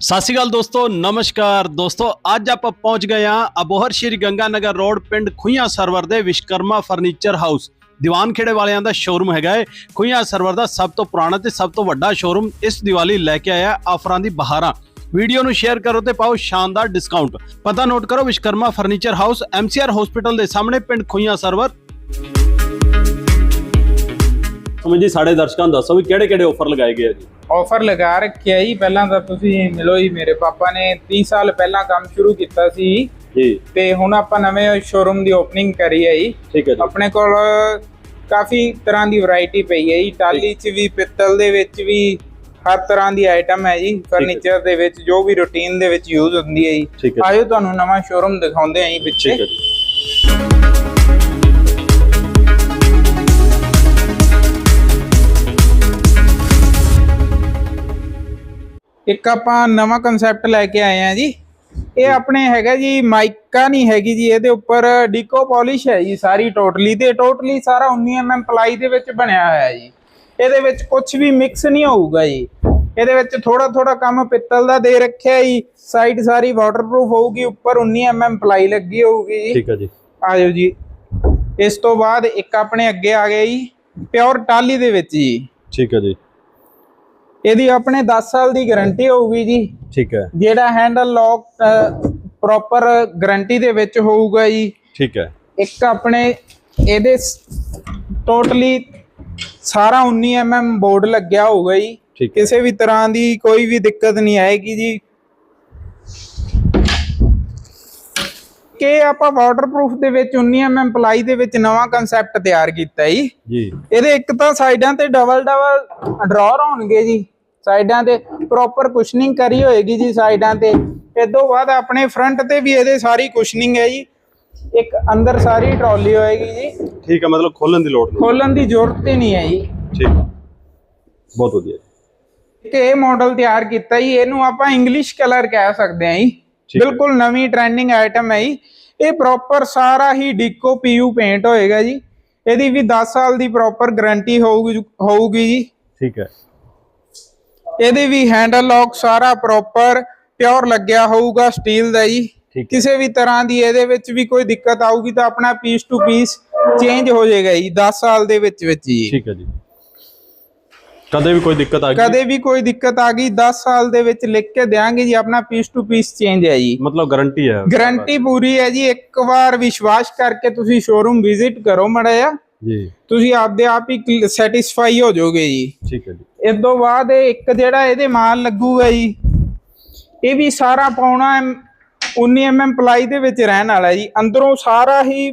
ਸਤਿ ਸ਼੍ਰੀ ਅਕਾਲ ਦੋਸਤੋ, ਨਮਸਕਾਰ। ਦੋਸਤੋ, ਅੱਜ ਆਪਾਂ ਪਹੁੰਚ ਗਏ ਹਾਂ ਅਬੋਹਰ ਸ਼੍ਰੀ ਗੰਗਾਨਗਰ ਰੋਡ, ਪਿੰਡ ਖੁਈਆਂ ਸਰਵਰ ਦੇ ਵਿਸ਼ਕਰਮਾ ਫਰਨੀਚਰ ਹਾਊਸ। ਦੀਵਾਨ ਖੇੜੇ ਵਾਲਿਆਂ ਦਾ ਸ਼ੋਰੂਮ ਹੈਗਾ ਏ ਖੁਈਆਂ ਸਰਵਰ ਦਾ ਸਭ ਤੋਂ ਪੁਰਾਣਾ ਤੇ ਸਭ ਤੋਂ ਵੱਡਾ ਸ਼ੋਰੂਮ ਇਸ ਦੀਵਾਲੀ ਲੈ ਕੇ ਆਇਆ ਆਫਰਾਂ ਦੀ ਬਹਾਰਾਂ। ਵੀਡੀਓ ਨੂੰ ਸ਼ੇਅਰ ਕਰੋ ਤੇ ਪਾਓ ਸ਼ਾਨਦਾਰ ਡਿਸਕਾਊਂਟ ਪਤਾ ਨੋਟ ਕਰੋ Vishwakarma furniture house MCR hospital ਦੇ ਸਾਹਮਣੇ ਪਿੰਡ ਖੁਈਆਂ ਸਰਵਰ। ਸਮਝ ਜੀ ਸਾਡੇ ਦਰਸ਼ਕਾਂ ਨੂੰ ਦੱਸੋ ਵੀ ਕਿਹੜੇ ਕਿਹੜੇ ਆਫਰ ਲਗਾਏ ਗਏ ਆ ਜੀ? ਆਫਰ ਲਗਾ ਰੱਖਿਆ ਜੀ। ਪਹਿਲਾਂ ਤਾਂ ਤੁਸੀਂ ਮਿਲੋ ਜੀ ਮੇਰੇ ਪਾਪਾ ਨੇ। 30 ਸਾਲ ਪਹਿਲਾਂ ਕੰਮ ਸ਼ੁਰੂ ਕੀਤਾ ਸੀ। ਜੀ। ਤੇ ਹੁਣ ਆਪਾਂ ਨਵੇਂ ਸ਼ੋਰੂਮ ਦੀ ਓਪਨਿੰਗ ਕਰੀ ਹੈ ਜੀ। ਠੀਕ ਹੈ ਜੀ। ਆਪਣੇ ਕੋਲ ਕਾਫੀ ਤਰ੍ਹਾਂ ਦੀ ਵੈਰਾਈਟੀ ਪਈ ਹੈ ਜੀ। ਟਾਲੀ 'ਚ ਵੀ ਪਿੱਤਲ ਦੇ ਵਿੱਚ ਵੀ ਹਰ ਤਰ੍ਹਾਂ ਦੀ ਆਈਟਮ ਹੈ ਜੀ। ਫਰਨੀਚਰ ਦੇ ਵਿੱਚ ਜੋ ਵੀ ਰੂਟੀਨ ਦੇ ਵਿੱਚ ਯੂਜ਼ ਹੁੰਦੀ ਹੈ ਜੀ। ਆਇਓ ਤੁਹਾਨੂੰ ਨਵਾਂ ਸ਼ੋਰੂਮ ਦਿਖਾਉਂਦੇ ਆਂ ਜੀ ਪਿੱਛੇ। ਠੀਕ ਹੈ ਜੀ। ਇੱਕ ਆਪਾਂ ਨਵਾਂ ਕਨਸੈਪਟ ਲੈ ਕੇ ਆਏ ਆ ਜੀ। ਇਹ ਆਪਣੇ ਹੈਗਾ ਜੀ ਮਾਈਕਾ ਨਹੀਂ ਹੈਗੀ ਜੀ ਇਹਦੇ ਉੱਪਰ ਡਿਕੋ ਪਾਲਿਸ਼ ਹੈ ਜੀ ਸਾਰੀ ਟੋਟਲੀ ਤੇ ਟੋਟਲੀ ਸਾਰਾ 19 mm ਪਲਾਈ ਦੇ ਵਿੱਚ ਬਣਿਆ ਹੋਇਆ ਹੈ ਜੀ। ਇਹਦੇ ਵਿੱਚ ਕੁਝ ਵੀ ਮਿਕਸ ਨਹੀਂ ਹੋਊਗਾ ਜੀ। ਇਹਦੇ ਵਿੱਚ ਥੋੜਾ ਥੋੜਾ ਕੰਮ ਪਿੱਤਲ ਦਾ ਦੇ ਰੱਖਿਆ ਜੀ। ਸਾਈਡ ਸਾਰੀ ਵਾਟਰਪ੍ਰੂਫ ਹੋਊਗੀ ਉੱਪਰ 19 mm ਪਲਾਈ ਲੱਗੀ ਹੋਊਗੀ ਜੀ। ਠੀਕ ਹੈ ਜੀ। ਆਜੋ ਜੀ। ਇਸ ਤੋਂ ਬਾਅਦ ਇੱਕ ਆਪਣੇ ਅੱਗੇ ਆ ਗਿਆ ਜੀ ਪਿਓਰ ਟਾਲੀ ਦੇ ਵਿੱਚ ਜੀ। ਠੀਕ ਹੈ ਜੀ। ਇਹਦੀ ਆਪਣੇ 10 ਸਾਲ ਦੀ ਗਾਰੰਟੀ ਹੋਊਗੀ ਜੀ। ਠੀਕ ਹੈ। ਜਿਹੜਾ ਹੈਂਡਲ ਲੌਕ ਪ੍ਰੋਪਰ ਗਾਰੰਟੀ ਦੇ ਵਿੱਚ ਹੋਊਗਾ ਜੀ। ਠੀਕ ਹੈ। ਇੱਕ ਆਪਣੇ ਇਹਦੇ ਟੋਟਲੀ ਸਾਰਾ 19 mm ਬੋਰਡ ਲੱਗਿਆ ਹੋਊਗਾ ਜੀ। ਕਿਸੇ ਵੀ ਤਰ੍ਹਾਂ ਦੀ ਕੋਈ ਵੀ ਦਿੱਕਤ ਨਹੀਂ ਆਏਗੀ ਜੀ। ਕਿ ਆਪਾਂ ਵਾਟਰਪ੍ਰੂਫ ਦੇ ਵਿੱਚ 19 mm ਪਲਾਈ ਦੇ ਵਿੱਚ ਨਵਾਂ ਕਨਸੈਪਟ ਤਿਆਰ ਕੀਤਾ ਜੀ। ਜੀ। ਇਹਦੇ ਇੱਕ ਤਾਂ ਸਾਈਡਾਂ ਤੇ ਡਬਲ ਡਬਲ ਡਰਾਅਰ ਹੋਣਗੇ ਜੀ। ਸਾਈਡਾਂ ਤੇ ਪ੍ਰੋਪਰ ਕੁਸ਼ਨਿੰਗ ਕਰੀ ਹੋਏਗੀ ਜੀ ਸਾਈਡਾਂ ਤੇ। ਇਸ ਤੋਂ ਬਾਅਦ ਆਪਣੇ ਫਰੰਟ ਤੇ ਵੀ ਇਹਦੇ ਸਾਰੀ ਕੁਸ਼ਨਿੰਗ ਹੈ ਜੀ। ਇੱਕ ਅੰਦਰ ਸਾਰੀ ਟਰਾਲੀ ਹੋਏਗੀ ਜੀ। ਠੀਕ ਹੈ ਮਤਲਬ ਖੋਲਣ ਦੀ ਲੋੜ ਨਹੀਂ। ਖੋਲਣ ਦੀ ਜ਼ਰੂਰਤ ਹੀ ਨਹੀਂ ਹੈ ਜੀ। ਠੀਕ ਬਹੁਤ ਵਧੀਆ ਇੱਕ ਇਹ ਮਾਡਲ ਤਿਆਰ ਕੀਤਾ ਜੀ ਇਹਨੂੰ ਆਪਾਂ ਇੰਗਲਿਸ਼ ਕਲਰ ਕਹਿ ਸਕਦੇ ਹਾਂ ਜੀ। ਬਿਲਕੁਲ ਨਵੀਂ ਟ੍ਰੈਂਡਿੰਗ ਆਈਟਮ ਹੈ ਜੀ। ਇਹ ਪ੍ਰੋਪਰ ਸਾਰਾ ਹੀ ਡਿਕੋ ਪੀਯੂ ਪੇਂਟ ਹੋਏਗਾ ਜੀ। ਇਹਦੀ ਵੀ 10 ਸਾਲ ਦੀ ਪ੍ਰੋਪਰ ਗਾਰੰਟੀ ਹੋਊਗੀ ਹੋਊਗੀ ਜੀ। ਠੀਕ ਹੈ। ਇਹਦੇ ਵੀ ਹੈਂਡਲ ਲੌਕ ਸਾਰਾ ਪ੍ਰੋਪਰ ਪਿਓਰ ਲੱਗਿਆ ਹੋਊਗਾ ਸਟੀਲ ਦਾ ਜੀ। ਕਿਸੇ ਵੀ ਤਰ੍ਹਾਂ ਦੀ ਇਹਦੇ ਵਿੱਚ ਵੀ ਕੋਈ ਦਿੱਕਤ ਆਊਗੀ ਤਾਂ ਆਪਣਾ ਪੀਸ ਟੂ ਪੀਸ ਚੇਂਜ ਹੋ ਜਾਏਗਾ ਜੀ 10 ਸਾਲ ਦੇ ਵਿੱਚ ਵਿੱਚ ਜੀ। ਠੀਕ ਹੈ ਜੀ। ਕਦੇ ਵੀ ਕੋਈ ਦਿੱਕਤ ਆ ਗਈ? ਕਦੇ ਵੀ ਕੋਈ ਦਿੱਕਤ ਆ ਗਈ 10 ਸਾਲ ਦੇ ਵਿੱਚ ਲਿਖ ਕੇ ਦੇਾਂਗੇ ਜੀ ਆਪਣਾ ਪੀਸ ਟੂ ਪੀਸ ਚੇਂਜ ਹੈ ਜੀ। ਮਤਲਬ ਗਾਰੰਟੀ ਹੈ। ਗਾਰੰਟੀ ਪੂਰੀ ਹੈ ਜੀ ਇੱਕ ਵਾਰ ਵਿਸ਼ਵਾਸ ਕਰਕੇ ਤੁਸੀਂ ਸ਼ੋਰੂਮ ਵਿਜ਼ਿਟ ਕਰੋ ਮੜਿਆ ਜੀ। ਤੁਸੀਂ ਆਪਦੇ ਆਪ ਹੀ ਸੈਟੀਸਫਾਈ ਹੋ ਜਾਓਗੇ ਜੀ। ਠੀਕ ਹੈ ਜੀ। ਇਸ ਤੋਂ ਬਾਅਦ ਇਹ ਇੱਕ ਜਿਹੜਾ ਇਹਦੇ ਮਾਲ ਲੱਗੂਗਾ ਜੀ ਇਹ ਵੀ ਸਾਰਾ ਪਾਉਣਾ 19 mm ਪਲਾਈ ਦੇ ਵਿੱਚ ਰਹਿਣ ਵਾਲਾ ਜੀ। ਅੰਦਰੋਂ ਸਾਰਾ ਹੀ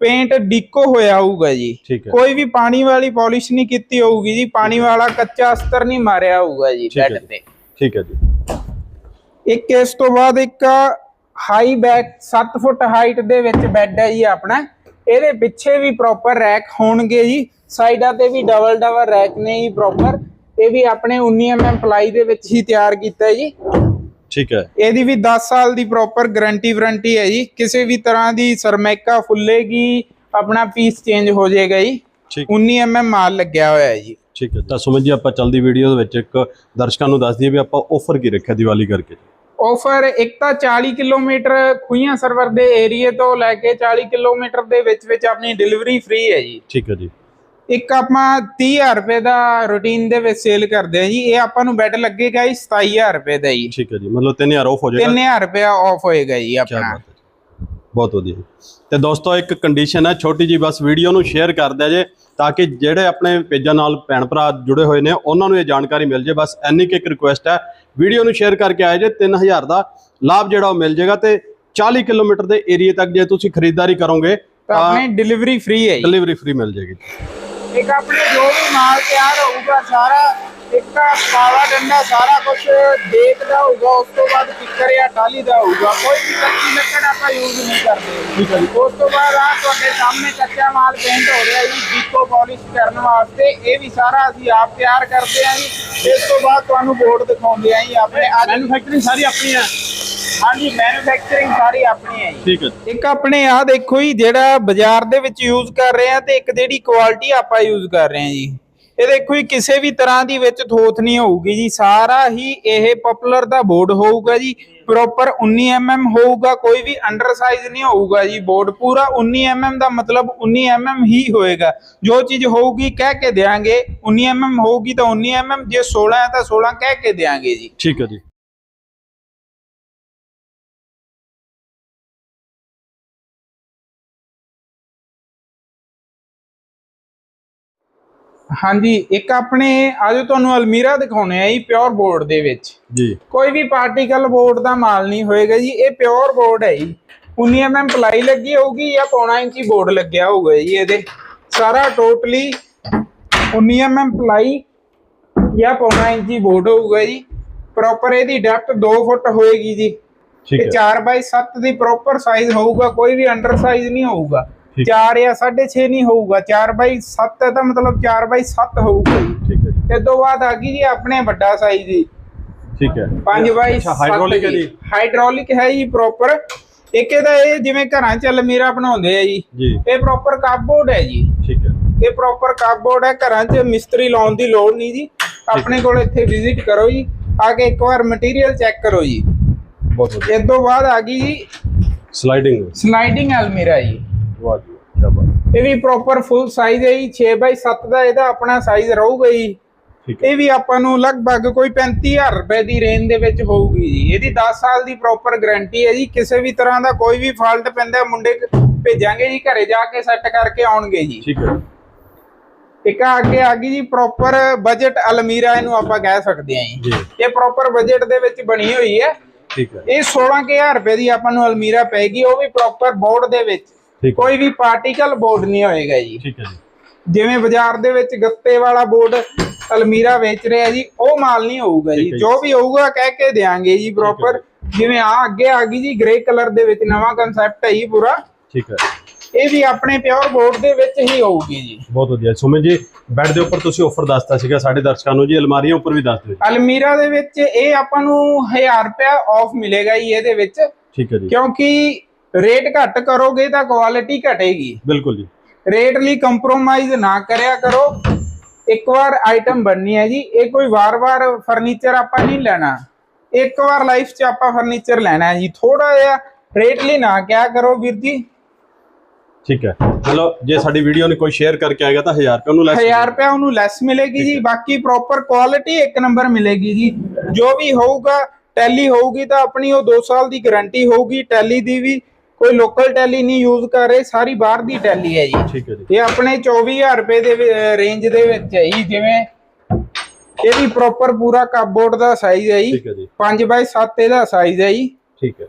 ਪੇਂਟ ਡਿਕੋ ਹੋਇਆ ਹੋਊਗਾ ਜੀ। ਕੋਈ ਵੀ ਪਾਣੀ ਵਾਲੀ ਪਾਲਿਸ਼ ਨਹੀਂ ਕੀਤੀ ਹੋਊਗੀ ਜੀ। ਪਾਣੀ ਵਾਲਾ ਕੱਚਾ ਅਸਤਰ ਨਹੀਂ ਮਾਰਿਆ ਹੋਊਗਾ ਜੀ ਬੈੱਡ। ਤੇ। ਠੀਕ ਹੈ ਜੀ। ਇੱਕ ਇਸ ਤੋਂ ਬਾਅਦ ਇੱਕ ਹਾਈ ਬੈਕ 7 ਫੁੱਟ ਹਾਈਟ ਦੇ ਵਿੱਚ ਬੈੱਡ ਹੈ ਜੀ ਆਪਣਾ। ਇਹਦੇ ਪਿੱਛੇ ਵੀ ਪ੍ਰੋਪਰ ਰੈਕ ਹੋਣਗੇ ਜੀ। ਸਾਈਡਾਂ ਤੇ ਵੀ ਡਬਲ ਡਬਲ ਰੈਕ ਨੇ ਜੀ ਪ੍ਰੋਪਰ ਇਹ ਵੀ ਆਪਣੇ 19 mm ਪਲਾਈ ਦੇ ਵਿੱਚ ਹੀ ਤਿਆਰ ਕੀਤਾ ਜੀ। ਠੀਕ ਹੈ। ਇਹਦੀ ਵੀ 10 ਸਾਲ ਦੀ ਪ੍ਰੋਪਰ ਗਾਰੰਟੀ ਵਾਰੰਟੀ ਹੈ ਜੀ। ਕਿਸੇ ਵੀ ਤਰ੍ਹਾਂ ਦੀ ਸਰਮੈਕਾ ਫੁੱਲੇਗੀ ਆਪਣਾ ਪੀਸ ਚੇਂਜ ਹੋ ਜਾਏਗਾ ਜੀ। ਠੀਕ। 19 mm ਮਾਲ ਲੱਗਿਆ ਹੋਇਆ ਹੈ ਜੀ। ਠੀਕ ਹੈ। ਤਾਂ ਸੁਮਨ ਜੀ ਆਪਾਂ ਚਲਦੀ ਵੀਡੀਓ ਦੇ ਵਿੱਚ ਇੱਕ ਦਰਸ਼ਕਾਂ ਨੂੰ ਦੱਸ ਦਈਏ ਵੀ ਆਪਾਂ ਆਫਰ ਕੀ ਰੱਖਿਆ ਦੀਵਾਲੀ ਕਰਕੇ। ਆਫਰ ਇੱਕ ਤਾਂ 40 ਕਿਲੋਮੀਟਰ ਖੁਈਆਂ ਸਰਵਰ ਦੇ ਏਰੀਏ ਤੋਂ ਲੈ ਕੇ 40 ਕਿਲੋਮੀਟਰ ਦੇ ਵਿੱਚ ਵਿੱਚ ਆਪਣੀ ਡਿਲੀਵਰੀ ਫ੍ਰੀ ਹੈ ਜੀ। ਠੀਕ ਹੈ ਜੀ। ਇੱਕ ਆਪਾਂ 30000 ਰੁਪਏ ਦਾ ਰੂਟੀਨ ਦੇ ਵਿੱਚ ਸੇਲ ਕਰਦੇ ਹਾਂ ਜੀ। ਇਹ ਆਪਾਂ ਨੂੰ ਬੈੱਡ ਲੱਗੇਗਾ ਜੀ 27000 ਰੁਪਏ ਦਾ ਜੀ। ਠੀਕ ਹੈ ਜੀ। ਮਤਲਬ 3000 ਆਫ ਹੋ ਜਾਏਗਾ। 3000 ਰੁਪਏ ਆਫ ਹੋਏਗਾ ਜੀ ਆਪਣਾ। ਬਹੁਤ ਵਧੀਆ। ਤੇ ਦੋਸਤੋ ਇੱਕ ਕੰਡੀਸ਼ਨ ਹੈ ਛੋਟੀ ਜੀ ਬਸ ਵੀਡੀਓ ਨੂੰ ਸ਼ੇਅਰ ਕਰ ਦਿਆ ਜੇ ਤਾਂ ਕਿ ਜਿਹੜੇ ਆਪਣੇ ਪੇਜਾਂ ਨਾਲ ਭੈਣ ਭਰਾ ਜੁੜੇ ਹੋਏ ਨੇ ਉਹਨਾਂ ਨੂੰ ਇਹ ਜਾਣਕਾਰੀ ਮਿਲ ਜੇ। ਬਸ ਇੰਨੀ ਕੁ ਇੱਕ ਰਿਕੁਐਸਟ ਹੈ ਵੀਡੀਓ ਨੂੰ ਸ਼ੇਅਰ ਕਰਕੇ ਆਏ ਜੇ 3000 ਦਾ ਲਾਭ ਜਿਹੜਾ ਉਹ ਮਿਲ ਜਾਏਗਾ ਤੇ 40 ਕਿਲੋਮੀਟਰ ਦੇ ਏਰੀਆ ਤੱਕ ਜੇ ਤੁਸੀਂ ਖਰੀਦਦਾਰੀ ਕਰੋਗੇ ਤਾਂ ਆਪਣੀ ਡਿਲੀਵਰੀ ਫ੍ਰੀ ਹੈ ਡਿਲੀਵਰੀ ਫ੍ਰੀ ਮਿਲ ਜਾਏਗੀ। ਇੱਕ ਆਪਣੇ ਜੋ ਵੀ ਮਾਲ ਤਿਆਰ ਹੋਊਗਾ ਸਾਰਾ ਇੱਕ ਤਾਂ ਕਾਲਾ ਡੰਡਾ ਸਾਰਾ ਕੁਝ ਦੇਖਦਾ ਹੋਊਗਾ ਉਸ ਤੋਂ ਬਾਅਦ ਕਿੱਕਰ ਜਾਂ ਟਾਲੀ ਦਾ ਹੋਊਗਾ ਕੋਈ ਵੀ ਕੱਚੀ ਲੱਕੜ ਆਪਾਂ ਯੂਜ਼ ਨਹੀਂ ਕਰਦੇ। ਉਸ ਤੋਂ ਬਾਅਦ ਆ ਤੁਹਾਡੇ ਸਾਹਮਣੇ ਕੱਚਾ ਮਾਲ ਪੇਂਟ ਹੋ ਰਿਹਾ ਜੀ ਡਿਕੋ ਪਾਲਿਸ਼ ਕਰਨ ਵਾਸਤੇ ਇਹ ਵੀ ਸਾਰਾ ਅਸੀਂ ਆਪ ਤਿਆਰ ਕਰਦੇ ਆਂ ਜੀ। ਇਸ ਤੋਂ ਬਾਅਦ ਤੁਹਾਨੂੰ ਬੋਰਡ ਦਿਖਾਉਂਦੇ ਆਂ ਜੀ ਆਪਣੇ। ਅੱਜ ਮੈਨੂਫੈਕਚਰਿੰਗ ਸਾਰੀ ਆਪਣੀ ਹੈ। ਹਾਂਜੀ ਮੈਨੂਫੈਕਚਰਿੰਗ ਸਾਰੀ ਆਪਣੀ ਹੈ ਜੀ। ਠੀਕ ਹੈ। ਇੱਕ ਆਪਣੇ ਆ ਦੇਖੋ ਜੀ ਜਿਹੜਾ ਬਾਜ਼ਾਰ ਦੇ ਵਿੱਚ ਯੂਜ਼ ਕਰ ਰਹੇ ਆ ਤੇ ਇੱਕ ਜਿਹੜੀ ਕੁਆਲਿਟੀ ਆਪਾਂ ਯੂਜ਼ ਕਰ ਰਹੇ ਆ ਜੀ। ਇਹ ਦੇਖੋ ਜੀ ਕਿਸੇ ਵੀ ਤਰ੍ਹਾਂ ਦੀ ਵਿੱਚ ਥੋਥ ਨਹੀਂ ਹੋਊਗੀ ਜੀ। ਸਾਰਾ ਹੀ ਇਹ ਪਪੂਲਰ ਦਾ ਬੋਰਡ ਹੋਊਗਾ ਜੀ। ਪ੍ਰੋਪਰ 19 mm ਹੋਊਗਾ, ਕੋਈ ਵੀ ਅੰਡਰ ਸਾਈਜ਼ ਨਹੀਂ ਹੋਊਗਾ ਜੀ ਬੋਰਡ ਪੂਰਾ 19 mm ਦਾ ਮਤਲਬ 19 mm ਹੀ ਹੋਏਗਾ। ਜੋ ਚੀਜ਼ ਹੋਊਗੀ ਕਹਿ ਕੇ ਦੇਾਂਗੇ 19 mm ਹੋਊਗੀ ਤਾਂ 19 mm ਜੇ 16 ਹੈ ਤਾਂ 16 ਕਹਿ ਕੇ ਦੇਾਂਗੇ ਜੀ। ਠੀਕ ਹੈ ਜੀ। ਹਾਂਜੀ ਇੱਕ ਆਪਣੇ ਅੱਜ ਤੁਹਾਨੂੰ ਅਲਮੀਰਾ ਦਿਖਾਉਣੇ ਆ ਜੀ ਪਿਓਰ ਬੋਰਡ ਦੇ ਵਿੱਚ। ਜੀ। ਕੋਈ ਵੀ ਪਾਰਟੀਕਲ ਬੋਰਡ ਦਾ ਮਾਲ ਨਹੀਂ ਹੋਏਗਾ ਜੀ ਇਹ ਪਿਓਰ ਬੋਰਡ ਹੈ ਜੀ। 19 mm ਪਲਾਈ ਲੱਗੀ ਹੋਊਗੀ ਜਾਂ ਪੌਣਾ ਇੰਚੀ ਬੋਰਡ ਲੱਗਿਆ ਹੋਊਗਾ ਜੀ ਇਹਦੇ। ਸਾਰਾ ਟੋਟਲੀ 19 mm ਪਲਾਈ ਜਾਂ ਪੌਣਾ ਇੰਚੀ ਬੋਰਡ ਹੋਊਗਾ ਜੀ। ਪ੍ਰੋਪਰ ਇਹਦੀ ਡੈਪਥ 2 ਫੁੱਟ ਹੋਏਗੀ ਜੀ। ਠੀਕ ਹੈ। 4 ਬਾਈ 7 ਦੀ ਪ੍ਰੋਪਰ ਸਾਈਜ਼ ਹੋਊਗਾ ਕੋਈ ਵੀ ਅੰਡਰ ਸਾਈਜ਼ ਨਹੀਂ ਹੋਊਗਾ। 4 ਜਾਂ 6.5 ਨਹੀਂ ਹੋਊਗਾ 4 ਬਾਈ 7 ਹੈ ਤਾਂ ਮਤਲਬ 4 ਬਾਈ 7 ਹੋਊਗਾ। ਠੀਕ ਹੈ ਜੀ। ਇਸ ਤੋਂ ਬਾਅਦ ਆ ਗਈ ਜੀ ਆਪਣੇ ਵੱਡਾ ਸਾਈਜ਼ ਜੀ ਠੀਕ ਹੈ। 5 ਬਾਈ ਹਾਈਡ੍ਰੋਲਿਕ ਹੈ ਜੀ। ਹਾਈਡ੍ਰੋਲਿਕ ਹੈ ਜੀ ਪ੍ਰੋਪਰ ਇੱਕ ਇਹਦਾ ਇਹ ਜਿਵੇਂ ਘਰਾਂ 'ਚ ਅਲਮੀਰਾ ਬਣਾਉਂਦੇ ਆ ਜੀ। ਜੀ। ਇਹ ਪ੍ਰੋਪਰ ਕਾਪਬੋਰਡ ਹੈ ਜੀ। ਠੀਕ ਹੈ। ਇਹ ਪ੍ਰੋਪਰ ਕਾਪਬੋਰਡ ਹੈ ਘਰਾਂ 'ਚ ਮਿਸਤਰੀ ਲਾਉਣ ਦੀ ਲੋੜ ਨਹੀਂ ਜੀ। ਆਪਣੇ ਕੋਲ ਇੱਥੇ ਵਿਜ਼ਿਟ ਕਰੋ ਜੀ। ਆ ਕੇ ਇੱਕ ਵਾਰ ਮਟੀਰੀਅਲ ਚੈੱਕ ਕਰੋ ਜੀ। ਬਹੁਤ ਵਧੀਆ। ਇਸ ਤੋਂ ਬਾਅਦ ਆ ਗਈ ਜੀ ਸਲਾਈਡਿੰਗ ਸਲਾਈਡਿੰਗ ਅਲਮੀਰਾ ਜੀ। ਵਾਹ ਜੀ ਕੀ ਬਾਤ ਇਹ ਵੀ ਪ੍ਰੋਪਰ ਫੁੱਲ ਸਾਈਜ਼ ਹੈ ਜੀ 6 ਬਾਈ 7 ਦਾ ਇਹਦਾ ਆਪਣਾ ਸਾਈਜ਼ ਰਹੂਗਾ ਜੀ। ਇਹ ਵੀ ਆਪਾਂ ਨੂੰ ਲਗਭਗ ਕੋਈ 35000 ਰੁਪਏ ਦੀ ਰੇਂਜ ਦੇ ਵਿੱਚ ਹੋਊਗੀ ਜੀ। ਇਹਦੀ 10 ਸਾਲ ਦੀ ਪ੍ਰੋਪਰ ਗਾਰੰਟੀ ਹੈ ਜੀ। ਕਿਸੇ ਵੀ ਤਰ੍ਹਾਂ ਦਾ ਕੋਈ ਵੀ ਫਾਲਟ ਪੈਂਦਾ ਮੁੰਡੇ ਭੇਜਾਂਗੇ ਜੀ ਘਰੇ ਜਾ ਕੇ ਸੈੱਟ ਕਰਕੇ ਆਉਣਗੇ ਜੀ। ਠੀਕ ਹੈ। ਇੱਕ ਆ ਆ ਗਈ ਜੀ ਪ੍ਰੋਪਰ ਬਜਟ ਅਲਮੀਰਾ ਇਹਨੂੰ ਆਪਾਂ ਕਹਿ ਸਕਦੇ ਹਾਂ ਜੀ। ਇਹ ਪ੍ਰੋਪਰ ਬਜਟ ਦੇ ਵਿੱਚ ਬਣੀ ਹੋਈ ਹੈ। ਠੀਕ ਹੈ। ਇਹ 16000 ਰੁਪਏ ਦੀ ਆਪਾਂ ਨੂੰ ਅਲਮੀਰਾ ਪਏਗੀ ਉਹ ਵੀ ਪ੍ਰੋਪਰ ਬੋਰਡ ਦੇ ਵਿੱਚ। ਠੀਕ ਹੈ। ਕੋਈ ਵੀ ਪਾਰਟੀਕਲ ਬੋਰਡ ਨਹੀਂ ਹੋਏਗਾ ਜੀ। ਠੀਕ ਹੈ ਜੀ। ਜਿਵੇਂ ਬਾਜ਼ਾਰ ਦੇ ਵਿੱਚ ਗੱਤੇ ਵਾਲਾ ਬੋਰਡ ਅਲਮੀਰਾ ਵੇਚ ਰਿਹਾ ਜੀ ਉਹ ਮਾਲ ਨਹੀਂ ਹੋਊਗਾ ਠੀਕ ਜੀ ਹੈ ਜੀ। ਜੋ ਵੀ ਹੋਊਗਾ ਕਹਿ ਕੇ ਦੇਾਂਗੇ ਜੀ ਪ੍ਰੋਪਰ ਜਿਵੇਂ ਆ ਅੱਗੇ ਆ ਗਈ ਜੀ ਗ੍ਰੇ ਕਲਰ ਦੇ ਵਿੱਚ ਨਵਾਂ ਕਨਸੈਪਟ ਹੈ ਜੀ ਪੂਰਾ। ਠੀਕ ਹੈ। ਇਹ ਵੀ ਆਪਣੇ ਪਿਓਰ ਬੋਰਡ ਦੇ ਵਿੱਚ ਹੀ ਹੋਊਗੀ ਜੀ। ਬਹੁਤ ਵਧੀਆ। ਸੁਮਨ ਜੀ ਬੈੱਡ ਦੇ ਉੱਪਰ ਤੁਸੀਂ ਆਫਰ ਦੱਸਤਾ ਸੀਗਾ ਸਾਡੇ ਦਰਸ਼ਕਾਂ ਨੂੰ ਜੀ ਅਲਮਾਰੀਆਂ ਉੱਪਰ ਵੀ ਦੱਸ ਦਿਓ ਜੀ। ਅਲਮੀਰਾ ਦੇ ਵਿੱਚ ਇਹ ਆਪਾਂ ਨੂੰ 1000 ਰੁਪਇਆ ਆਫ ਮਿਲੇਗਾ ਜੀ ਇਹਦੇ ਵਿੱਚ। ਠੀਕ ਹੈ ਜੀ। ਕਿਉਂਕਿ ਰੇਟ ਘੱਟ ਕਰੋਗੇ ਤਾਂ ਕੁਆਲਿਟੀ ਘਟੇਗੀ। ਬਿਲਕੁਲ ਜੀ। ਰੇਟ ਲਈ ਕੰਪਰੋਮਾਈਜ਼ ਨਾ ਕਰਿਆ ਕਰੋ। ਇੱਕ ਵਾਰ ਆਈਟਮ ਬਣਨੀ ਹੈ ਜੀ ਇਹ ਕੋਈ ਵਾਰ-ਵਾਰ ਫਰਨੀਚਰ ਆਪਾਂ ਨਹੀਂ ਲੈਣਾ। ਇੱਕ ਵਾਰ ਲਾਈਫ 'ਚ ਆਪਾਂ ਫਰਨੀਚਰ ਲੈਣਾ ਹੈ ਜੀ। ਥੋੜਾ ਜਿਹਾ ਰੇਟ ਲਈ ਨਾ ਕਿਆ ਕਰੋ ਵੀਰ ਜੀ। ਠੀਕ ਹੈ। ਚਲੋ ਜੇ ਸਾਡੀ ਵੀਡੀਓ ਨੂੰ ਕੋਈ ਸ਼ੇਅਰ ਕਰਕੇ ਆਏਗਾ ਤਾਂ 1000 ਰੁਪਏ ਉਹਨੂੰ ਲੈਸ 1000 ਰੁਪਏ ਉਹਨੂੰ ਲੈਸ ਮਿਲੇਗੀ ਜੀ। ਬਾਕੀ ਪ੍ਰੋਪਰ ਕੁਆਲਿਟੀ ਇੱਕ ਨੰਬਰ ਮਿਲੇਗੀ ਜੀ। ਜੋ ਵੀ ਹੋਊਗਾ ਟੈਲੀ ਹੋਊਗੀ ਤਾਂ ਆਪਣੀ ਉਹ 2 ਸਾਲ ਦੀ ਗਾਰੰਟੀ ਹੋਊਗੀ ਟੈਲੀ ਦੀ ਵੀ। ਕੋਈ ਲੋਕਲ ਟੈਲੀ ਨਹੀਂ ਯੂਜ਼ ਕਰ ਰਹੇ ਸਾਰੀ ਬਾਹਰ ਦੀ ਟੈਲੀ ਹੈ ਜੀ। ਠੀਕ ਹੈ ਜੀ। ਇਹ ਆਪਣੇ 24000 ਰੁਪਏ ਦੇ ਰੇਂਜ ਦੇ ਵਿੱਚ ਹੈ ਜੀ ਜਿਵੇਂ ਇਹ ਵੀ ਪ੍ਰੋਪਰ ਪੂਰਾ ਕਾਪਬੋਰਡ ਦਾ ਸਾਈਜ਼ ਹੈ ਜੀ। ਠੀਕ ਹੈ ਜੀ। 5 ਬਾਈ 7 ਇਹਦਾ ਸਾਈਜ਼ ਹੈ ਜੀ। ਠੀਕ ਹੈ।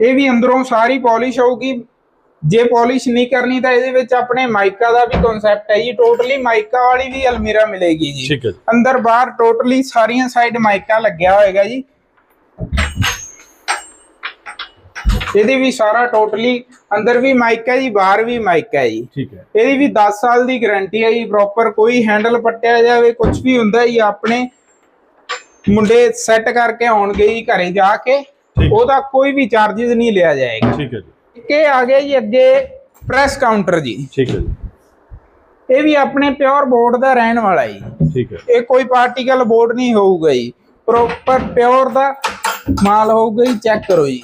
ਇਹ ਵੀ ਅੰਦਰੋਂ ਸਾਰੀ ਪਾਲਿਸ਼ ਹੋਊਗੀ ਜੇ ਪਾਲਿਸ਼ ਨਹੀਂ ਕਰਨੀ ਤਾਂ ਇਹਦੇ ਵਿੱਚ ਆਪਣੇ ਮਾਈਕਾ ਦਾ ਵੀ ਕਨਸੈਪਟ ਹੈ ਜੀ। ਟੋਟਲੀ ਮਾਈਕਾ ਵਾਲੀ ਵੀ ਅਲਮੀਰਾ ਮਿਲੇਗੀ ਜੀ। ਅੰਦਰ ਬਾਹਰ ਟੋਟਲੀ ਸਾਰੀਆਂ ਸਾਈਡ ਮਾਈਕਾ ਲੱਗਿਆ ਹੋਏਗਾ ਜੀ। ਇਹਦੀ ਵੀ ਸਾਰਾ ਟੋਟਲੀ ਅੰਦਰ ਵੀ ਮਾਈਕਾ ਜੀ ਬਾਹਰ ਵੀ ਮਾਈਕਾ ਜੀ। ਠੀਕ ਹੈ। ਇਹਦੀ ਵੀ 10 ਸਾਲ ਦੀ ਗਾਰੰਟੀ ਹੈ ਜੀ ਪ੍ਰੋਪਰ ਕੋਈ ਹੈਂਡਲ ਪੱਟਿਆ ਜਾਵੇ ਕੁਝ ਵੀ ਹੁੰਦਾ ਜੀ ਆਪਣੇ ਮੁੰਡੇ ਸੈੱਟ ਕਰਕੇ ਆਉਣਗੇ ਜੀ ਘਰੇ ਜਾ ਕੇ। ਉਹਦਾ ਕੋਈ ਵੀ ਚਾਰजेस ਨਹੀਂ ਲਿਆ ਜਾਏਗਾ। ਠੀਕ ਹੈ ਜੀ। ਇਹ ਆ ਗਿਆ ਜੀ ਅੱਗੇ ਪ੍ਰੈਸ ਕਾਊਂਟਰ ਜੀ। ਠੀਕ ਹੈ ਜੀ। ਇਹ ਵੀ ਆਪਣੇ ਪਿਓਰ ਬੋਰਡ ਦਾ ਰਹਿਣ ਵਾਲਾ ਜੀ। ਠੀਕ ਹੈ। ਇਹ ਕੋਈ ਪਾਰਟੀਕਲ ਬੋਰਡ ਨਹੀਂ ਹੋਊਗਾ ਜੀ। ਪ੍ਰੋਪਰ ਪਿਓਰ ਦਾ ਮਾਲ ਹੋਊਗਾ ਜੀ ਚੈੱਕ ਕਰੋ ਜੀ।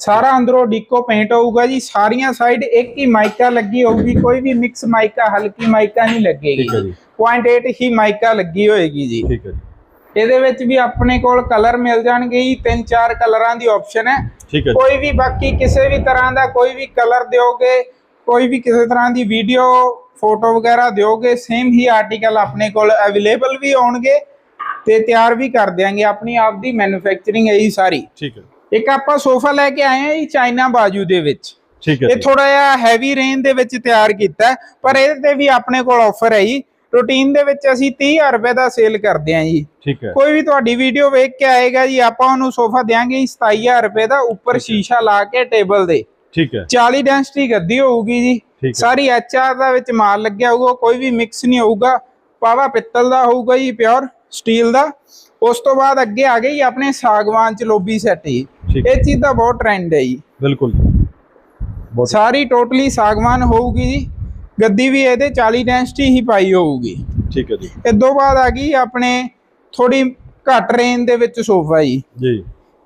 ਸਾਰਾ ਅੰਦਰੋਂ ਡਿਕੋ ਪੇਂਟ ਹੋਊਗਾ ਜੀ ਸਾਰੀਆਂ ਸਾਈਡ ਇੱਕ ਹੀ ਮਾਈਕਾ ਲੱਗੀ ਹੋਊਗੀ ਕੋਈ ਵੀ ਮਿਕਸ ਮਾਈਕਾ ਹਲਕੀ ਮਾਈਕਾ ਨਹੀਂ ਲੱਗੇਗੀ। ਠੀਕ ਹੈ ਜੀ। 0.8 ਹੀ ਮਾਈਕਾ ਲੱਗੀ ਹੋਏਗੀ ਜੀ। ਠੀਕ ਹੈ ਜੀ। ਇਹਦੇ ਵਿੱਚ ਵੀ ਆਪਣੇ ਕੋਲ ਕਲਰ ਮਿਲ ਜਾਣਗੇ ਜੀ ਤਿੰਨ ਚਾਰ ਕਲਰਾਂ ਦੀ ਆਪਸ਼ਨ ਹੈ। ਠੀਕ ਹੈ ਜੀ। ਕੋਈ ਵੀ ਬਾਕੀ ਕਿਸੇ ਵੀ ਤਰ੍ਹਾਂ ਦਾ ਕੋਈ ਵੀ ਕਲਰ ਦਿਓਗੇ ਕੋਈ ਵੀ ਕਿਸੇ ਤਰ੍ਹਾਂ ਦੀ ਵੀਡੀਓ ਫੋਟੋ ਵਗੈਰਾ ਦਿਓਗੇ ਸੇਮ ਹੀ ਆਰਟੀਕਲ ਆਪਣੇ ਕੋਲ ਅਵੇਲੇਬਲ ਵੀ ਹੋਣਗੇ ਤੇ ਤਿਆਰ ਵੀ ਕਰ ਦਿਆਂਗੇ। ਆਪਣੀ ਆਪ ਦੀ ਮੈਨੂਫੈਕਚਰਿੰਗ ਹੈ ਜੀ ਸਾਰੀ। ਠੀਕ ਹੈ ਇੱਕ ਆਪਾਂ ਸੋਫਾ ਲੈ ਕੇ ਆਏ ਹਾਂ ਜੀ ਚਾਈਨਾ ਬਾਜੂ ਦੇ ਵਿੱਚ। ਠੀਕ ਹੈ ਇਹ ਥੋੜਾ ਜਿਹਾ ਹੈਵੀ ਰੇਂਜ ਦੇ ਵਿੱਚ ਤਿਆਰ ਕੀਤਾ ਪਰ ਇਹਦੇ ਤੇ ਵੀ ਆਪਣੇ ਕੋਲ ਆਫਰ ਹੈ ਜੀ। ਰੂਟੀਨ ਦੇ ਵਿੱਚ ਅਸੀਂ 30000 ਰੁਪਏ ਦਾ ਸੇਲ ਕਰਦੇ ਹਾਂ ਜੀ। ਠੀਕ ਹੈ। ਕੋਈ ਵੀ ਤੁਹਾਡੀ ਵੀਡੀਓ ਵੇਖ ਕੇ ਆਏਗਾ ਜੀ ਆਪਾਂ ਉਹਨੂੰ ਸੋਫਾ ਦੇਾਂਗੇ 27000 ਰੁਪਏ ਦਾ ਉੱਪਰ ਸ਼ੀਸ਼ਾ ਲਾ ਕੇ ਟੇਬਲ ਦੇ। ਠੀਕ ਹੈ। 40 ਡੈਂਸਿਟੀ ਗੱਦੀ ਹੋਊਗੀ ਜੀ। ਸਾਰੀ ਐਚਆਰ ਦਾ ਵਿੱਚ ਮਾਲ ਲੱਗਿਆ ਹੋਊਗਾ ਕੋਈ ਵੀ ਮਿਕਸ ਨਹੀਂ ਹੋਊਗਾ। ਪਾਵਾ ਪਿੱਤਲ ਦਾ ਹੋਊਗਾ ਜੀ ਪਿਓਰ ਸਟੀਲ ਦਾ। ਉਸ ਤੋਂ ਬਾਅਦ ਅੱਗੇ ਆ ਗਈ ਆਪਣੇ ਸਾਗਵਾਨ ਚ ਲੋਬੀ ਸੈੱਟ ਜੀ। ਇਹ ਚੀਜ਼ ਦਾ ਬਹੁਤ ਟ੍ਰੈਂਡ ਹੈ ਜੀ। ਬਿਲਕੁਲ ਸਾਰੀ ਟੋਟਲੀ ਸਾਗਵਾਨ ਹੋਊਗੀ ਜੀ। ਗੱਦੀ ਵੀ ਇਹਦੇ 40 ਡੈਂਸਿਟੀ ਹੀ ਪਾਈ ਹੋਊਗੀ। ਠੀਕ ਹੈ ਜੀ। ਇਸ ਤੋਂ ਬਾਅਦ ਆ ਗਈ ਆਪਣੇ ਥੋੜੀ ਘੱਟ ਰੇਂਜ ਦੇ ਵਿੱਚ ਸੋਫਾ ਜੀ। ਜੀ।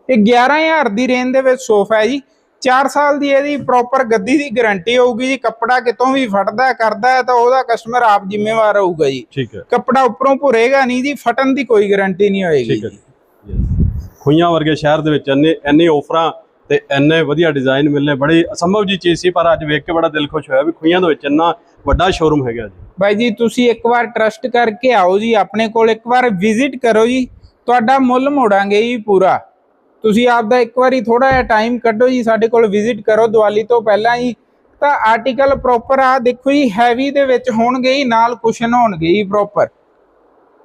ਇਹ 11000 ਦੀ ਰੇਂਜ ਦੇ ਵਿੱਚ ਸੋਫਾ ਹੈ ਜੀ। 4 ਸਾਲ ਦੀ ਇਹਦੀ ਪ੍ਰੋਪਰ ਗੱਦੀ ਦੀ ਗਾਰੰਟੀ ਹੋਊਗੀ ਜੀ ਕੱਪੜਾ ਕਿਤੋਂ ਵੀ ਫਟਦਾ ਕਰਦਾ ਤਾਂ ਉਹਦਾ ਕਸਟਮਰ ਆਪ ਜ਼ਿੰਮੇਵਾਰ ਹੋਊਗਾ ਜੀ। ਠੀਕ ਹੈ। ਕੱਪੜਾ ਉੱਪਰੋਂ ਭੁਰੇਗਾ ਨਹੀਂ ਜੀ ਫਟਣ ਦੀ ਕੋਈ ਗਾਰੰਟੀ ਨਹੀਂ ਹੋਏਗੀ ਠੀਕ ਹੈ ਜੀ। ਖੁਈਆਂ ਵਰਗੇ ਸ਼ਹਿਰ ਦੇ ਵਿੱਚ ਇੰਨੇ ਇੰਨੇ ਆਫਰਾਂ ਤੇ ਇੰਨੇ ਵਧੀਆ ਡਿਜ਼ਾਈਨ ਮਿਲਨੇ ਬੜੀ ਅਸੰਭਵ ਜੀ ਚੀਜ਼ ਸੀ ਪਰ ਅੱਜ ਵੇਖ ਕੇ ਬੜਾ ਦਿਲ ਖੁਸ਼ ਹੋਇਆ ਵੀ ਖੁਈਆਂ ਦੇ ਵਿੱਚ ਇੰਨਾ ਵੱਡਾ ਸ਼ੋਰੂਮ ਹੈਗਾ ਜੀ। ਬਾਈ ਜੀ ਤੁਸੀਂ ਇੱਕ ਵਾਰ ਟਰਸਟ ਕਰਕੇ ਆਓ ਜੀ ਆਪਣੇ ਕੋਲ ਇੱਕ ਵਾਰ ਵਿਜ਼ਿਟ ਕਰੋ ਜੀ। ਤੁਹਾਡਾ ਮੁੱਲ ਮੋੜਾਂਗੇ ਜੀ ਪੂਰਾ। ਤੁਸੀਂ ਆਪਦਾ ਇੱਕ ਵਾਰੀ ਥੋੜਾ ਜਿਹਾ ਟਾਈਮ ਕੱਢੋ ਜੀ ਸਾਡੇ ਕੋਲ ਵਿਜ਼ਿਟ ਕਰੋ ਦੀਵਾਲੀ ਤੋਂ ਪਹਿਲਾਂ ਹੀ। ਤਾਂ ਆਰਟੀਕਲ ਪ੍ਰੋਪਰ ਆ ਦੇਖੋ ਜੀ ਹੈਵੀ ਦੇ ਵਿੱਚ ਹੋਣਗੇ ਜੀ ਨਾਲ ਕੁਸ਼ਨ ਹੋਣਗੇ ਜੀ ਪ੍ਰੋਪਰ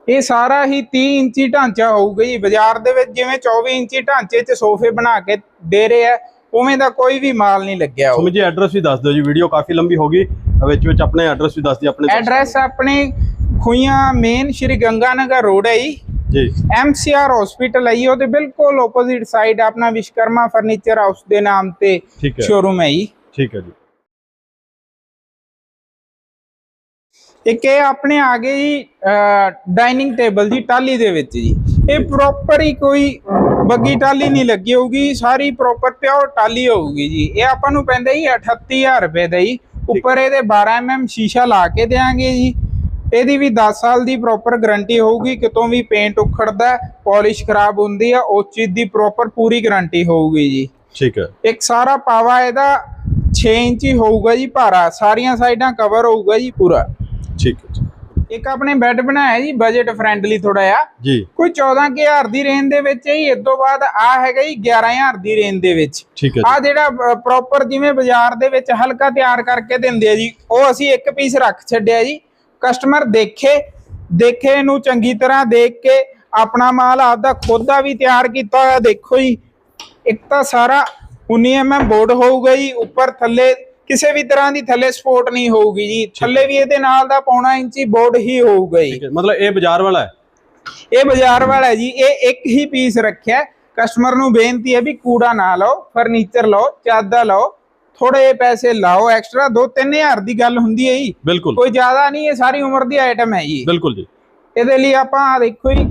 ਇਹ ਸਾਰਾ ਹੀ 30 ਇੰਚੀ ਢਾਂਚਾ ਹੋਊਗਾ ਜੀ। ਬਾਜ਼ਾਰ ਦੇ ਵਿੱਚ ਜਿਵੇਂ 24 ਇੰਚੀ ਢਾਂਚੇ 'ਚ ਸੋਫੇ ਬਣਾ ਕੇ ਦੇ ਰਹੇ ਆ ਉਵੇਂ ਦਾ ਕੋਈ ਵੀ ਮਾਲ ਨਹੀਂ ਲੱਗਿਆ ਹੋਊ। ਸੁਮਿਤ ਜੀ ਐਡਰੈਸ ਵੀ ਦੱਸ ਦਿਓ ਜੀ ਵੀਡੀਓ ਕਾਫੀ ਲੰਬੀ ਹੋ ਗਈ। ਵਿੱਚ ਵਿੱਚ ਆਪਣੇ ਐਡਰੈਸ ਵੀ ਦੱਸ ਦਿਓ ਆਪਣੇ ਐਡਰੈਸ ਆਪਣੇ ਖੁਈਆਂ ਮੇਨ ਸ਼੍ਰੀ ਗੰਗਾਨਗਰ ਰੋਡ ਹੈ ਜੀ। ਜੀ। ਐਮਸੀਆਰ ਹਸਪੀਟਲ ਹੈ ਜੀ ਉਹਦੇ ਬਿਲਕੁਲ ਆਪੋਜ਼ਿਟ ਸਾਈਡ ਆਪਣਾ ਵਿਸ਼ਕਰਮਾ ਫਰਨੀਚਰ ਹਾਊਸ ਦੇ ਨਾਮ ਤੇ ਸ਼ੋਰੂਮ ਹੈ। ਜੀ। ਠੀਕ ਹੈ ਜੀ। ਇੱਕ ਇਹ ਆਪਣੇ ਆ ਗਏ ਜੀ ਡਾਈਨਿੰਗ ਟੇਬਲ ਜੀ ਟਾਲੀ ਦੇ ਵਿੱਚ ਜੀ। ਇਹ ਪ੍ਰੋਪਰ ਹੀ ਕੋਈ ਬੱਗੀ ਟਾਲੀ ਨਹੀਂ ਲੱਗੀ ਹੋਊਗੀ ਸਾਰੀ ਪ੍ਰੋਪਰ ਪਿਓਰ ਟਾਲੀ ਹੋਊਗੀ ਜੀ। ਇਹ ਆਪਾਂ ਨੂੰ ਪੈਂਦਾ ਜੀ 38000 ਰੁਪਏ ਦਾ ਜੀ। ਉੱਪਰ ਇਹਦੇ 12 mm ਸ਼ੀਸ਼ਾ ਲਾ ਕੇ ਦੇਾਂਗੇ ਜੀ। ਇਹਦੀ ਵੀ 10 ਸਾਲ ਦੀ ਪ੍ਰੋਪਰ ਗਾਰੰਟੀ ਹੋਊਗੀ ਕਿਤੋਂ ਵੀ ਪੇਂਟ ਉਖੜਦਾ ਪਾਲਿਸ਼ ਖਰਾਬ ਹੁੰਦੀ ਆ ਉਸ ਚੀਜ਼ ਦੀ ਪ੍ਰੋਪਰ ਪੂਰੀ ਗਾਰੰਟੀ ਹੋਊਗੀ ਜੀ। ਠੀਕ ਹੈ। ਇੱਕ ਸਾਰਾ ਪਾਵਾ ਇਹਦਾ 6 ਇੰਚੀ ਹੋਊਗਾ ਜੀ ਭਾਰਾ ਸਾਰੀਆਂ ਸਾਈਡਾਂ ਕਵਰ ਹੋਊਗਾ ਜੀ ਪੂਰਾ। ਠੀਕ ਹੈ ਇੱਕ ਆਪਣੇ ਬੈੱਡ ਬਣਾਇਆ ਜੀ ਬਜਟ ਫ੍ਰੈਂਡਲੀ ਥੋੜਾ ਜਿਹਾ। ਜੀ। ਕੋਈ 14000 ਦੀ ਰੇਂਜ ਦੇ ਵਿੱਚ ਹੈ ਇਸ ਤੋਂ ਬਾਅਦ ਆ ਹੈਗਾ ਜੀ 11000 ਦੀ ਰੇਂਜ ਦੇ ਵਿੱਚ। ਠੀਕ ਹੈ ਆ ਜਿਹੜਾ ਪ੍ਰੋਪਰ ਜਿਵੇਂ ਬਾਜ਼ਾਰ ਦੇ ਵਿੱਚ ਹਲਕਾ ਤਿਆਰ ਕਰਕੇ ਦਿੰਦੇ ਆ ਜੀ ਉਹ ਅਸੀਂ ਇੱਕ ਪੀਸ ਰੱਖ ਛੱਡਿਆ ਜੀ। ਕਸਟਮਰ ਦੇਖੇ ਦੇਖੇ ਇਹਨੂੰ ਚੰਗੀ ਤਰ੍ਹਾਂ ਦੇਖ ਕੇ ਆਪਣਾ ਮਾਲ ਆਪਦਾ ਖੁਦ ਦਾ ਵੀ ਤਿਆਰ ਕੀਤਾ ਹੋਇਆ ਦੇਖੋ ਜੀ। ਇੱਕ ਤਾਂ ਸਾਰਾ 19 mm ਬੋਰਡ ਹੋਊਗਾ ਜੀ ਉੱਪਰ ਥੱਲੇ ਕਿਸੇ ਵੀ ਤਰ੍ਹਾਂ ਦੀ ਥੱਲੇ ਸਪੋਰਟ ਨਹੀਂ ਹੋਊਗੀ ਜੀ। ਥੱਲੇ ਵੀ ਇਹਦੇ ਨਾਲ ਦਾ ਪੌਣਾ ਇੰਚੀ ਬੋਰਡ ਹੀ ਹੋਊਗਾ ਜੀ। ਮਤਲਬ ਇਹ ਬਾਜ਼ਾਰ ਵਾਲਾ ਹੈ? ਇਹ ਬਾਜ਼ਾਰ ਵਾਲਾ ਜੀ ਇਹ ਇੱਕ ਹੀ ਪੀਸ ਰੱਖਿਆ। ਕਸਟਮਰ ਨੂੰ ਬੇਨਤੀ ਹੈ ਵੀ ਕੂੜਾ ਨਾ ਲਓ ਫਰਨੀਚਰ ਲਓ ਚਾਦਰ ਲਓ ਥੋੜੇ ਪੈਸੇ ਲਾਓ ਐਕਸਟਰਾ 2-3000 ਦੀ ਗੱਲ ਹੁੰਦੀ ਹੈ ਜੀ। ਬਿਲਕੁਲ। ਕੋਈ ਜ਼ਿਆਦਾ ਨਹੀਂ ਇਹ ਸਾਰੀ ਉਮਰ ਦੀ ਆਈਟਮ ਹੈ ਜੀ। ਬਿਲਕੁਲ ਜੀ। ਇਹਦੇ ਲਈ ਆਪਾਂ ਦੇਖੋ ਜੀ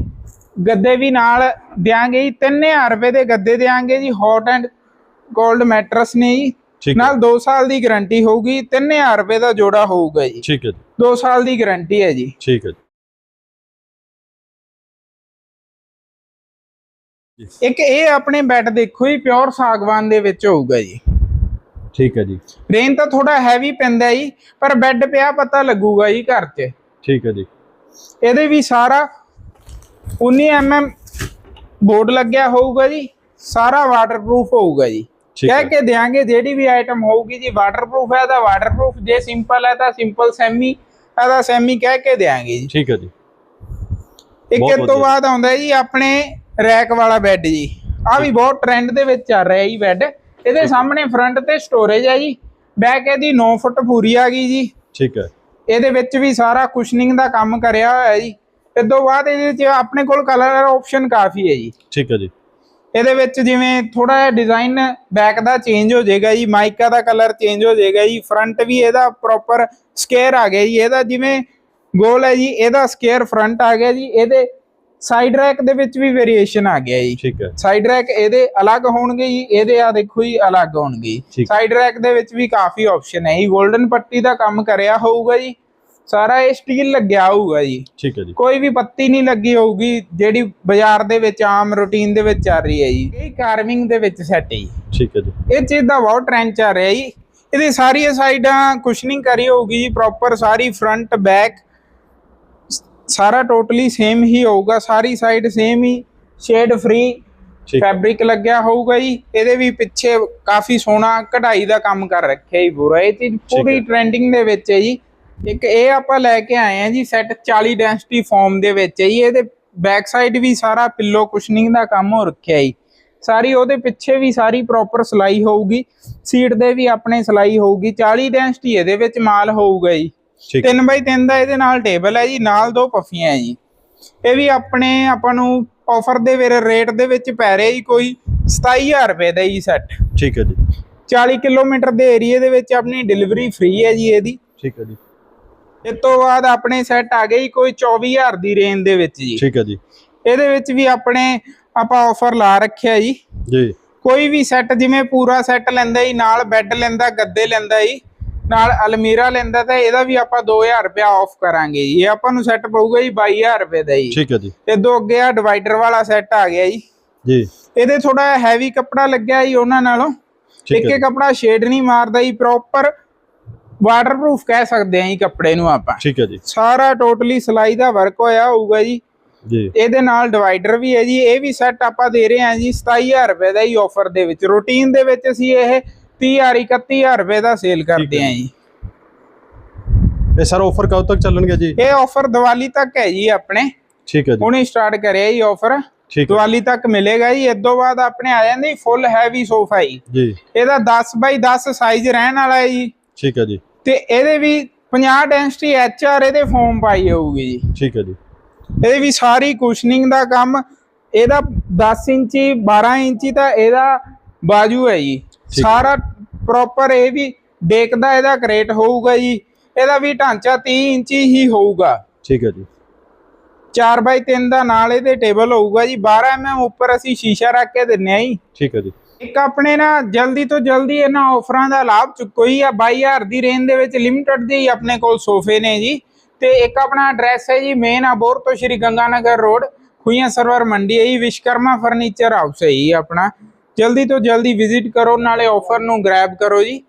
ਗੱਦੇ ਵੀ ਨਾਲ ਦਿਆਂਗੇ ਜੀ 3000 ਰੁਪਏ ਦੇ ਗੱਦੇ ਦਿਆਂਗੇ ਜੀ ਹੌਟ ਐਂਡ 골ਡ ਮੈਟਰਸ ਨੇ ਜੀ। ਨਾਲ 2 ਸਾਲ ਦੀ ਗਾਰੰਟੀ ਹੋਊਗੀ 3000 ਰੁਪਏ ਦਾ ਜੋੜਾ ਹੋਊਗਾ ਜੀ। ਠੀਕ ਹੈ ਜੀ। 2 ਸਾਲ ਦੀ ਗਾਰੰਟੀ ਹੈ ਜੀ। ਠੀਕ ਹੈ ਜੀ। ਇੱਕ ਇਹ ਆਪਣੇ ਬੈੱਡ ਦੇਖੋ ਜੀ ਪਿਓਰ ਸਾਗਵਾਨ ਦੇ ਵਿੱਚ ਹੋਊਗਾ ਜੀ। ਠੀਕ ਹੈ ਜੀ। ਰੇਨ ਤਾਂ ਥੋੜਾ ਹੈਵੀ ਪੈਂਦਾ ਜੀ ਪਰ ਬੈੱਡ ਪਿਆ ਪਤਾ ਲੱਗੂਗਾ ਜੀ ਘਰ 'ਚ। ਠੀਕ ਹੈ ਜੀ। ਇਹਦੇ ਵੀ ਸਾਰਾ 19 mm ਬੋਰਡ ਲੱਗਿਆ ਹੋਊਗਾ ਜੀ ਸਾਰਾ ਵਾਟਰਪ੍ਰੂਫ ਹੋਊਗਾ ਜੀ। ਕਹਿ ਕੇ ਦਿਆਂਗੇ ਜਿਹੜੀ ਵੀ ਆਈਟਮ ਹੋਊਗੀ ਜੀ ਵਾਟਰਪ੍ਰੂਫ ਹੈ ਤਾਂ ਵਾਟਰਪ੍ਰੂਫ ਜੇ ਸਿੰਪਲ ਹੈ ਤਾਂ ਸਿੰਪਲ ਸੈਮੀ ਹੈ ਤਾਂ ਸੈਮੀ ਕਹਿ ਕੇ ਦਿਆਂਗੇ ਜੀ। ਠੀਕ ਹੈ ਜੀ। ਇੱਕ ਤੋਂ। ਬਾਅਦ ਆਉਂਦਾ ਜੀ ਆਪਣੇ ਰੈਕ ਵਾਲਾ ਬੈੱਡ ਜੀ। ਆ ਵੀ ਬਹੁਤ ਟ੍ਰੈਂਡ ਦੇ ਵਿੱਚ ਚੱਲ ਰਿਹਾ ਜੀ ਬੈੱਡ ਇਹਦੇ ਸਾਹਮਣੇ ਫਰੰਟ ਤੇ ਸਟੋਰੇਜ ਹੈ ਜੀ। ਬੈਕ ਇਹਦੀ 9 ਫੁੱਟ ਪੂਰੀ ਆ ਗਈ ਜੀ। ਠੀਕ ਹੈ। ਇਹਦੇ ਵਿੱਚ ਵੀ ਸਾਰਾ ਕੁਸ਼ਨਿੰਗ ਦਾ ਕੰਮ ਕਰਿਆ ਹੋਇਆ ਹੈ ਜੀ। ਇਸ ਤੋਂ ਬਾਅਦ ਇਹਦੇ ਵਿੱਚ ਆਪਣੇ ਕੋਲ ਕਲਰ ਆਪਸ਼ਨ ਕਾਫੀ ਹੈ ਜੀ। ਠੀਕ ਹੈ ਜੀ। ਇਹਦੇ ਵਿੱਚ ਜਿਵੇਂ ਥੋੜਾ ਜਿਹਾ ਡਿਜ਼ਾਈਨ ਬੈਕ ਦਾ ਚੇਂਜ ਹੋ ਜਾਏਗਾ ਜੀ ਮਾਈਕਾ ਦਾ ਕਲਰ ਚੇਂਜ ਹੋ ਜਾਏਗਾ ਜੀ। ਫਰੰਟ ਵੀ ਇਹਦਾ ਪ੍ਰੋਪਰ ਸਕੁਅਰ ਆ ਗਿਆ ਜੀ। ਇਹਦਾ ਜਿਵੇਂ ਗੋਲ ਹੈ ਜੀ ਇਹਦਾ ਸਕੁਅਰ ਫਰੰਟ ਆ ਗਿਆ ਜੀ। ਇਹਦੇ ਸਾਈਡ ਰੈਕ ਦੇ ਵਿੱਚ ਵੀ ਵੇਰੀਏਸ਼ਨ ਆ ਗਿਆ ਜੀ। ਠੀਕ ਹੈ। ਸਾਈਡ ਰੈਕ ਇਹਦੇ ਅਲੱਗ ਹੋਣਗੇ ਜੀ ਇਹਦੇ ਆ ਦੇਖੋ ਜੀ ਅਲੱਗ ਹੋਣਗੇ। ਸਾਈਡ ਰੈਕ ਦੇ ਵਿੱਚ ਵੀ ਕਾਫੀ ਆਪਸ਼ਨ ਹੈ ਜੀ। 골ਡਨ ਪੱਟੀ ਦਾ ਕੰਮ ਕਰਿਆ ਹੋਊਗਾ ਜੀ। ਸਾਰਾ ਇਹ ਸਟੀਲ ਲੱਗਿਆ ਹੋਊਗਾ ਜੀ। ਠੀਕ ਹੈ ਜੀ। ਕੋਈ ਵੀ ਪੱਤੀ ਨਹੀਂ ਲੱਗੀ ਹੋਊਗੀ ਜਿਹੜੀ ਬਾਜ਼ਾਰ ਦੇ ਵਿੱਚ ਆਮ ਰੂਟੀਨ ਦੇ ਵਿੱਚ ਚੱਲ ਰਹੀ ਹੈ ਜੀ। ਇਹ ਕਾਰਵਿੰਗ ਦੇ ਵਿੱਚ ਸੈੱਟ ਹੈ ਜੀ। ਠੀਕ ਹੈ ਜੀ। ਇਹ ਚੀਜ਼ ਦਾ ਬਹੁਤ ਟ੍ਰੈਂਡ ਚੱਲ ਰਿਹਾ ਜੀ। ਇਹਦੀ ਸਾਰੀਆਂ ਸਾਈਡਾਂ ਕੁਸ਼ਨਿੰਗ ਕਰੀ ਹੋਊਗੀ ਜੀ ਪ੍ਰੋਪਰ ਸਾਰੀ ਫਰੰਟ ਬੈਕ ਸਾਰਾ ਟੋਟਲੀ ਸੇਮ ਹੀ ਹੋਊਗਾ ਸਾਰੀ ਸਾਈਡ ਸੇਮ ਹੀ ਸ਼ੇਡ ਫ੍ਰੀ ਫੈਬਰਿਕ ਲੱਗਿਆ ਹੋਊਗਾ ਜੀ। ਇਹਦੇ ਵੀ ਪਿੱਛੇ ਕਾਫੀ ਸੋਹਣਾ ਕਢਾਈ ਦਾ ਕੰਮ ਕਰ ਰੱਖਿਆ ਜੀ ਪੂਰਾ। ਇਹ ਚੀਜ਼ ਪੂਰੀ। ਟ੍ਰੈਂਡਿੰਗ ਦੇ ਵਿੱਚ ਹੈ ਜੀ। ਇੱਕ ਇਹ ਆਪਾਂ ਲੈ ਕੇ ਆਏ ਆ ਜੀ ਸੈੱਟ 40 ਡੈਂਸਿਟੀ ਫਾਰਮ ਦੇ ਵਿੱਚ ਹੈ ਜੀ। ਇਹਦੇ ਬੈਕ ਸਾਈਡ ਵੀ ਸਾਰਾ ਪਿੱਲੋ ਕੁਸ਼ਨਿੰਗ ਦਾ ਕੰਮ ਹੋ ਰੱਖਿਆ ਜੀ। ਸਾਰੀ ਉਹਦੇ ਪਿੱਛੇ ਵੀ ਸਾਰੀ ਪ੍ਰੋਪਰ ਸਲਾਈ ਹੋਊਗੀ। ਸੀਟ ਦੇ ਵੀ ਆਪਣੇ ਸਲਾਈ ਹੋਊਗੀ। 40 ਡੈਂਸਿਟੀ ਇਹਦੇ ਵਿੱਚ ਮਾਲ ਹੋਊਗਾ ਜੀ। ਠੀਕ ਹੈ 3 ਬਾਈ 3 ਦਾ ਇਹਦੇ ਨਾਲ ਟੇਬਲ ਹੈ ਜੀ ਨਾਲ ਦੋ ਪੱਫੀਆਂ ਹੈ ਜੀ। ਇਹ ਵੀ ਆਪਣੇ ਆਪਾਂ ਨੂੰ ਆਫਰ ਦੇ ਵੇਰੇ ਰੇਟ ਦੇ ਵਿੱਚ ਪੈ ਰਿਹਾ ਜੀ ਕੋਈ 27000 ਰੁਪਏ ਦਾ ਜੀ ਸੈੱਟ ਠੀਕ ਹੈ ਜੀ। 40 ਕਿਲੋਮੀਟਰ ਦੇ ਏਰੀਆ ਦੇ ਵਿੱਚ ਆਪਣੀ ਡਿਲੀਵਰੀ ਫ੍ਰੀ ਹੈ ਜੀ ਇਹਦੀ। ਠੀਕ ਹੈ ਜੀ। ਇਸ ਤੋਂ ਬਾਅਦ ਆਪਣੇ ਸੈੱਟ ਆ ਗਏ ਕੋਈ 24000 ਦੀ ਰੇਂਜ ਦੇ ਵਿੱਚ ਜੀ। ਠੀਕ ਹੈ ਜੀ। ਇਹਦੇ ਵਿੱਚ ਵੀ ਆਪਣੇ ਆਪਾਂ ਆਫਰ ਲਾ ਰੱਖਿਆ ਜੀ। ਜੀ। ਕੋਈ ਵੀ ਸੈੱਟ ਜਿਵੇਂ ਪੂਰਾ ਸੈੱਟ ਲੈਂਦਾ ਜੀ ਨਾਲ ਬੈੱਡ ਲੈਂਦਾ ਗੱਦੇ ਲੈਂਦਾ ਜੀ। ਨਾਲ ਅਲਮੀਰਾ ਲੈਂਦਾ ਤਾਂ ਇਹਦਾ ਵੀ ਆਪਾਂ 2000 ਰੁਪਇਆ ਆਫ ਕਰਾਂਗੇ ਜੀ। ਇਹ ਆਪਾਂ ਨੂੰ ਸੈੱਟ ਪਊਗਾ ਜੀ 22000 ਰੁਪਏ ਦਾ ਜੀ। ਠੀਕ ਹੈ ਜੀ। ਇਦੋਂ ਅੱਗੇ ਆ ਡਿਵਾਈਡਰ ਵਾਲਾ ਸੈੱਟ ਆ ਗਿਆ ਜੀ। ਜੀ। ਇਹਦੇ ਥੋੜਾ ਹੈਵੀ ਕੱਪੜਾ ਲੱਗਿਆ ਜੀ ਉਹਨਾਂ ਨਾਲੋਂ। ਇੱਕ ਇੱਕ ਕੱਪੜਾ ਸ਼ੇਡ ਨਹੀਂ ਮਾਰਦਾ ਜੀ ਪ੍ਰੋਪਰ ਵਾਟਰਪ੍ਰੂਫ ਕਹਿ ਸਕਦੇ ਆ ਜੀ ਕੱਪੜੇ ਨੂੰ ਆਪਾਂ। ਠੀਕ ਹੈ ਜੀ। ਸਾਰਾ ਟੋਟਲੀ ਸਿਲਾਈ ਦਾ ਵਰਕ ਹੋਇਆ ਹੋਊਗਾ ਜੀ। ਜੀ। ਇਹਦੇ ਨਾਲ ਡਿਵਾਈਡਰ ਵੀ ਹੈ ਜੀ। ਇਹ ਵੀ ਸੈੱਟ ਆਪਾਂ ਦੇ ਰਹੇ ਹਾਂ ਜੀ 27000 ਰੁਪਏ ਦਾ ਹੀ ਆਫਰ ਦੇ ਵਿੱਚ। ਰੂਟੀਨ ਦੇ ਵਿੱਚ ਅਸੀਂ ਇਹ 30000 31000 ਰੁਪਏ ਦਾ ਸੇਲ ਕਰਦੇ ਹਾਂ ਜੀ। ਇਹ ਸਰ ਆਫਰ ਕਦੋਂ ਤੱਕ ਚੱਲਣਗੇ ਜੀ? ਇਹ ਆਫਰ ਦੀਵਾਲੀ ਤੱਕ ਹੈ ਜੀ ਆਪਣੇ। ਠੀਕ ਹੈ ਜੀ। ਹੁਣੇ ਸਟਾਰਟ ਕਰਿਆ ਜੀ ਆਫਰ ਦੀਵਾਲੀ ਤੱਕ ਮਿਲੇਗਾ ਜੀ। ਇਸ ਤੋਂ ਬਾਅਦ ਆਪਣੇ ਆ ਜਾਂਦੇ ਫੁੱਲ ਹੈਵੀ ਸੋਫਾ ਜੀ। ਜੀ। ਇਹਦਾ 10 ਬਾਈ 10 ਸਾਈਜ਼ ਰਹਿਣ ਵਾਲਾ ਹੈ ਜੀ। ਠੀਕ ਹੈ ਜੀ। ਤੇ ਇਹਦੇ ਵੀ 50 ਡੈਂਸਿਟੀ ਐਚਆਰ ਇਹਦੇ ਫੋਮ ਪਾਈ ਹੋਊਗੀ ਜੀ। ਠੀਕ ਹੈ ਜੀ। ਇਹਦੇ ਵੀ ਸਾਰੀ ਕੁਸ਼ਨਿੰਗ ਦਾ ਕੰਮ। ਇਹਦਾ 10 ਇੰਚੀ 12 ਇੰਚੀ ਤਾਂ ਇਹਦਾ ਬਾਜੂ ਹੈ ਜੀ। ਸਾਰਾ ਪ੍ਰੋਪਰ ਇਹ ਵੀ ਡੇਕ ਦਾ ਇਹਦਾ ਕ੍ਰੇਟ ਹੋਊਗਾ ਜੀ। ਇਹਦਾ ਵੀ ਢਾਂਚਾ 30 ਇੰਚੀ ਹੀ ਹੋਊਗਾ। ਠੀਕ ਹੈ ਜੀ। 4x3 ਦਾ ਨਾਲ ਇਹਦੇ ਟੇਬਲ ਹੋਊਗਾ ਜੀ। 12 mm ਉੱਪਰ ਅਸੀਂ ਸ਼ੀਸ਼ਾ ਰੱਖ ਕੇ ਦਿੰਨੇ ਆ ਜੀ। ਠੀਕ ਹੈ ਜੀ। ਇੱਕ ਆਪਣੇ ਨਾ ਜਲਦੀ ਤੋਂ ਜਲਦੀ ਇਹਨਾਂ ਆਫਰਾਂ ਦਾ ਲਾਭ ਚੁੱਕੋ ਹੀ ਆ 22000 ਦੀ ਰੇਂਜ ਦੇ ਵਿੱਚ ਲਿਮਟਿਡ ਦੇ ਹੀ ਆਪਣੇ ਕੋਲ ਸੋਫੇ ਨੇ ਜੀ। ਤੇ ਇੱਕ ਆਪਣਾ ਐਡਰੈਸ ਹੈ ਜੀ ਮੇਨ ਅਬੋਰ ਤੋਂ ਸ਼੍ਰੀ ਗੰਗਾਨਗਰ ਰੋਡ ਖੁਈਆਂ ਸਰਵਰ ਮੰਡੀ ਹੈ ਜੀ। ਵਿਸ਼ਕਰਮਾ ਫਰਨੀਚਰ ਹਾਊਸ ਹੈ ਜੀ ਆਪਣਾ। ਜਲਦੀ ਤੋਂ ਜਲਦੀ ਵਿਜ਼ਿਟ ਕਰੋ ਨਾਲੇ ਆਫਰ ਨੂੰ ਗ੍ਰੈਬ ਕਰੋ ਜੀ।